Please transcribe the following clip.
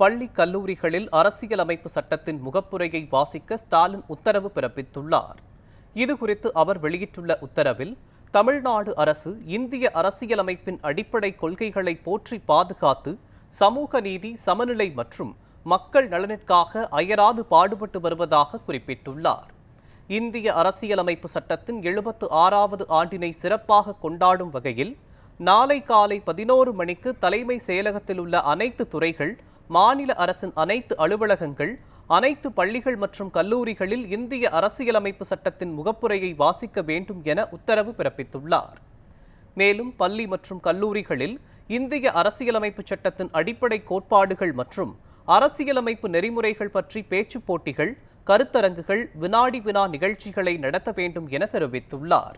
பள்ளி கல்லூரிகளில் அரசியலமைப்பு சட்டத்தின் முகப்புரையை வாசிக்க ஸ்டாலின் உத்தரவு பிறப்பித்துள்ளார். இதுகுறித்து அவர் வெளியிட்டுள்ள உத்தரவில் தமிழ்நாடு அரசு இந்திய அரசியலமைப்பின் அடிப்படை கொள்கைகளை போற்றி பாதுகாத்து சமூக நீதி சமநிலை மற்றும் மக்கள் நலனிற்காக அயராது பாடுபட்டு வருவதாக குறிப்பிட்டுள்ளார். இந்திய அரசியலமைப்பு சட்டத்தின் எழுபத்து ஆறாவது ஆண்டினை சிறப்பாக கொண்டாடும் வகையில் நாளை காலை பதினோரு மணிக்கு தலைமை செயலகத்தில் உள்ள அனைத்து துறைகள் மாநில அரசின் அனைத்து அலுவலகங்கள் அனைத்து பள்ளிகள் மற்றும் கல்லூரிகளில் இந்திய அரசியலமைப்பு சட்டத்தின் முகப்புரையை வாசிக்க வேண்டும் என உத்தரவு பிறப்பித்துள்ளார். மேலும் பள்ளி மற்றும் கல்லூரிகளில் இந்திய அரசியலமைப்பு சட்டத்தின் அடிப்படை கோட்பாடுகள் மற்றும் அரசியலமைப்பு நெறிமுறைகள் பற்றி பேச்சுப் போட்டிகள் கருத்தரங்குகள் வினாடி வினா நிகழ்ச்சிகளை நடத்த வேண்டும் என தெரிவித்துள்ளார்.